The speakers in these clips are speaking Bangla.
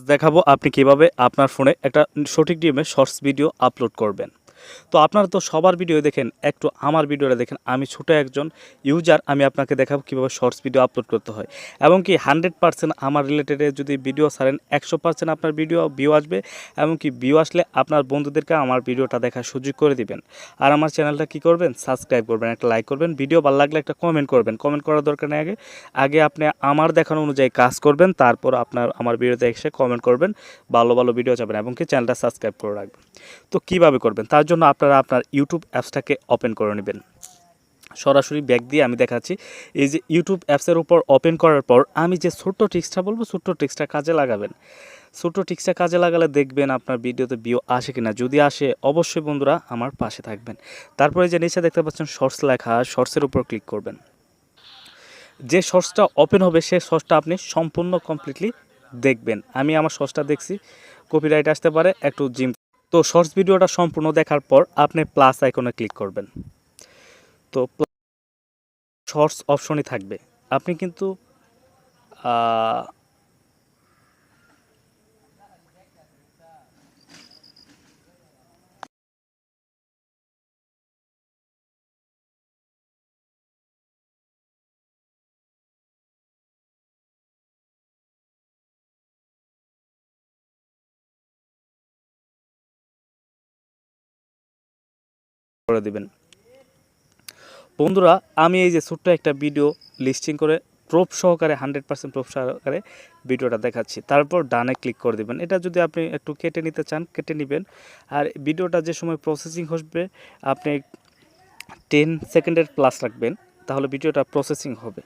দেখাবো আপনি কীভাবে আপনার ফোনে একটা সঠিক ডিএমএ শর্টস ভিডিও আপলোড করবেন। তো আপনারা তো সবার ভিডিও দেখেন, একটু আমার ভিডিওটা দেখেন। আমি ছোটো একজন ইউজার আমি আপনাকে দেখাবো কীভাবে শর্টস ভিডিও আপলোড করতে হয়। এবং কি হান্ড্রেড পার্সেন্ট আমার রিলেটেডে যদি ভিডিও ছাড়েন, একশো পার্সেন্ট আপনার ভিডিও ভিউ আসবে, এবং কি ভিউ আসলে আপনার বন্ধুদেরকে আমার ভিডিওটা দেখার সুযোগ করে দিবেন। আর আমার চ্যানেলটা কি করবেন? সাবস্ক্রাইব করবেন, একটা লাইক করবেন। ভিডিও ভালো লাগলে একটা কমেন্ট করবেন। কমেন্ট করার দরকার নেই আগে। আগে আপনি আমার দেখানো অনুযায়ী কাজ করবেন, তারপর আপনার আমার ভিডিওতে এসে কমেন্ট করবেন, ভালো ভালো ভিডিও যাবেন এবং কি চ্যানেলটা সাবস্ক্রাইব করে রাখবেন। তো কীভাবে করবেন? তার জন্য আপনারা আপনার ইউটিউব অ্যাপসটাকে ওপেন করে নেবেন। সরাসরি ব্যাক দিয়ে আমি দেখাচ্ছি, এই যে ইউটিউব অ্যাপসের উপর ওপেন করার পর আমি যে ছোট্ট টিক্সটা বলব, ছোট্ট টিক্সটা কাজে লাগাবেন। ছোট্ট টিক্সটা কাজে লাগালে দেখবেন আপনার ভিডিওতে ভিউ আসে কিনা। যদি আসে, অবশ্যই বন্ধুরা আমার পাশে থাকবেন। তারপরে যে নিচে দেখতে পাচ্ছেন শর্টস লেখা শর্টসের উপর ক্লিক করবেন। যে শর্টসটা ওপেন হবে সেই শর্টসটা আপনি সম্পূর্ণ কমপ্লিটলি দেখবেন। আমি আমার শর্টসটা দেখছি কপিরাইট আসতে পারে, একটু জিম তো শর্টস ভিডিওটা সম্পূর্ণ দেখার পর আপনি প্লাস আইকনে ক্লিক করবেন। তো শর্টস অপশনই থাকবে। আপনি কিন্তু করে দিবেন। বন্ধুরা, আমি এই যে ছোট্ট একটা ভিডিও লিস্টিং করে প্রোপ সহকারে হান্ড্রেড পার্সেন্ট প্রোপ সহকারে ভিডিওটা দেখাচ্ছি। তারপর ডানে ক্লিক করে দিবেন। এটা যদি আপনি একটু কেটে নিতে চান, কেটে নেবেন। আর ভিডিওটা যে সময় প্রসেসিং হবে আপনি টেন সেকেন্ডের প্লাস রাখবেন, তাহলে ভিডিওটা প্রসেসিং হবে।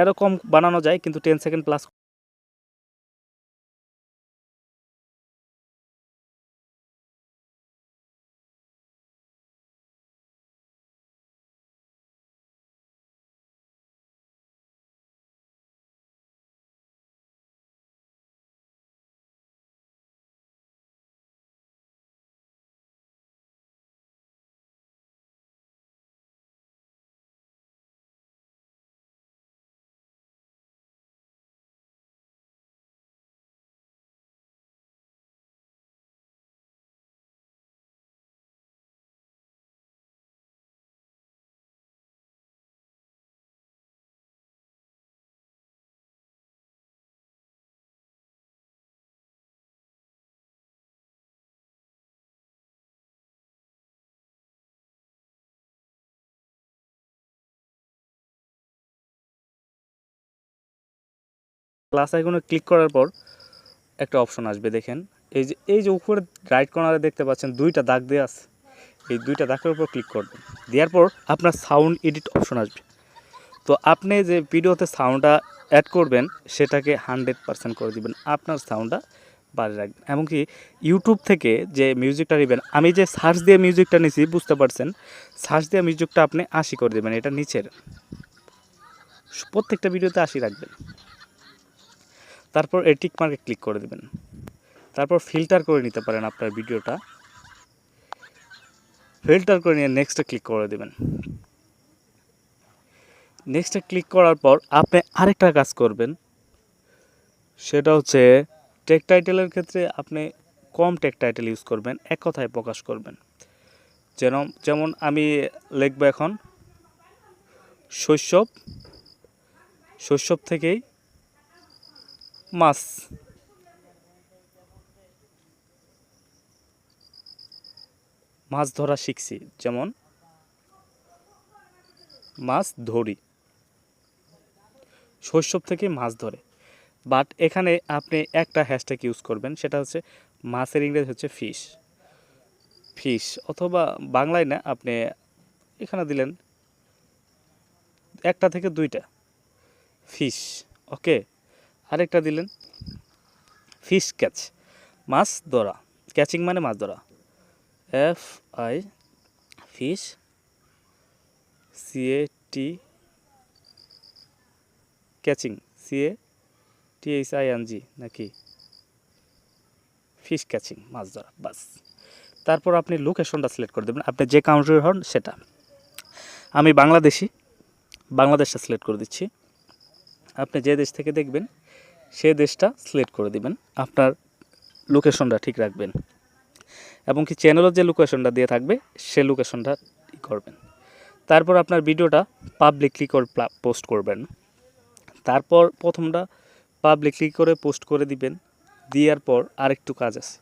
এরকম বানানো যায়, কিন্তু টেন সেকেন্ড প্লাস প্লাস আইকনে ক্লিক করার পর একটা অপশন আসবে, দেখেন। এই যে এই যে উপরে রাইট কর্নারে দেখতে পাচ্ছেন, দুইটা দাগ দেওয়া আছে। এই দুইটা দাগের উপর ক্লিক করবেন। দেওয়ার পর আপনার সাউন্ড এডিট অপশন আসবে। তো আপনি যে ভিডিওতে সাউন্ডটা অ্যাড করবেন, সেটাকে হান্ড্রেড পার্সেন্ট করে দিবেন। আপনার সাউন্ডটা বাড়ি রাখবেন। এমনকি ইউটিউব থেকে যে মিউজিকটা নেবেন, আমি যে সার্চ দিয়ে মিউজিকটা নিছি, বুঝতে পারছেন? সার্চ দিয়ে মিউজিকটা আপনি আশি করে দেবেন, এটা নিচের। প্রত্যেকটা ভিডিওতে আশি রাখবেন। তারপর এই টিক মার্কে ক্লিক করে দেবেন। তারপর ফিল্টার করে নিতে পারেন আপনার ভিডিওটা। ফিল্টার করে নিয়ে নেক্সটে ক্লিক করে দেবেন। নেক্সটে ক্লিক করার পর আপনি আরেকটা কাজ করবেন। সেটা হচ্ছে টেক টাইটেলের ক্ষেত্রে আপনি কম টেক টাইটেল ইউজ করবেন, এক কথায় প্রকাশ করবেন। যেন যেমন আমি লিখব এখন শৈশব। শৈশব থেকেই মাছ। মাছ ধরা শিখছি, যেমন মাছ ধরি। শৈশব থেকে মাছ ধরে। বাট এখানে আপনি একটা হ্যাশট্যাগ ইউজ করবেন, সেটা হচ্ছে মাছের ইংরেজি হচ্ছে ফিশ ফিশ অথবা বাংলায় না, আপনি এখানে দিলেন একটা থেকে দুইটা। ফিশ ওকে আরেকটা দিলেন। ফিশ ক্যাচ মাছ ধরা। ক্যাচিং মানে মাছ ধরা। F I fish C A T catching C A T H I N G নাকি? ফিশ ক্যাচিং মাছ ধরা, বাস। তারপর আপনি লোকেশনটা সিলেক্ট করে দেবেন। আপনি যে কাউন্ট্রির হন সেটা। আমি বাংলাদেশি, বাংলাদেশটা সিলেক্ট করে দিচ্ছি। আপনি যে দেশ থেকে দেখবেন সে দেশটা সিলেক্ট করে দিবেন, আপনার লোকেশনটা ঠিক রাখবেন এবং কি চ্যানেলের যে লোকেশনটা দিয়ে থাকবে, সে লোকেশনটা করবেন। তারপর আপনার ভিডিওটা পাবলিকলি করে পোস্ট করবেন। তারপর প্রথমটা পাবলিকলি করে পোস্ট করে দিবেন, দেওয়ার পর আরেকটু কাজ আছে।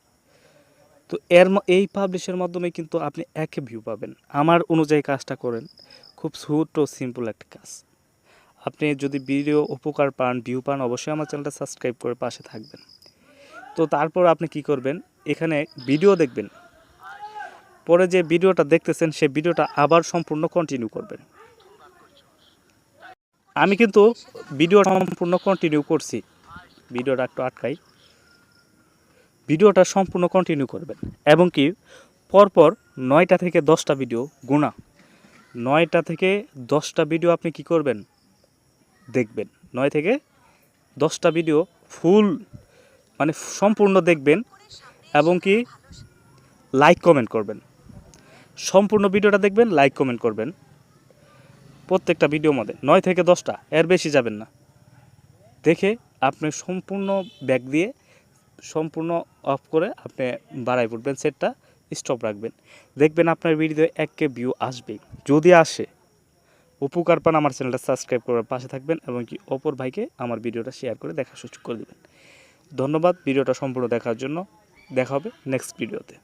তো এর এই পাবলিশের মাধ্যমে কিন্তু আপনি এক ভিউ পাবেন। আমার অনুযায়ী কাজটা করেন, খুব ছোট সিম্পল একটা কাজ। আপনি যদি ভিডিও উপকার পান ভিউ পান, অবশ্যই আমার চ্যানেলটা সাবস্ক্রাইব করে পাশে থাকবেন। তো তারপর আপনি কি করবেন? এখানে ভিডিও দেখবেন। পরে যে ভিডিওটা দেখতেছেন, সেই ভিডিওটা আবার সম্পূর্ণ কন্টিনিউ করবেন। আমি কিন্তু ভিডিও সম্পূর্ণ কন্টিনিউ করছি। ভিডিওটা একটু আটকাই। ভিডিওটা সম্পূর্ণ কন্টিনিউ করবেন। এবং কি, পরপর নয়টা থেকে দশটা ভিডিও গুণা। নয়টা থেকে দশটা ভিডিও আপনি কি করবেন? দেখবেন। নয় থেকে দশটা ভিডিও ফুল মানে সম্পূর্ণ দেখবেন এবং কি লাইক কমেন্ট করবেন। সম্পূর্ণ ভিডিওটা দেখবেন লাইক কমেন্ট করবেন। প্রত্যেকটা ভিডিও মধ্যে। নয় থেকে দশটা, এর বেশি যাবেন না। দেখে আপনি সম্পূর্ণ ব্যাগ দিয়ে সম্পূর্ণ অফ করে আপনি বাড়াই পড়বেন সেটটা স্টপ রাখবেন। দেখবেন আপনার ভিডিওতে এক কে ভিউ আসবেই। যদি আসে উপকার পান আমার চ্যানেলটা সাবস্ক্রাইব করার পাশে থাকবেন এবং কি অপর ভাইকে আমার ভিডিওটা শেয়ার করে দেখা সুযোগ করে দেবেন। ধন্যবাদ ভিডিওটা সম্পূর্ণ দেখার জন্য। দেখা হবে নেক্সট ভিডিওতে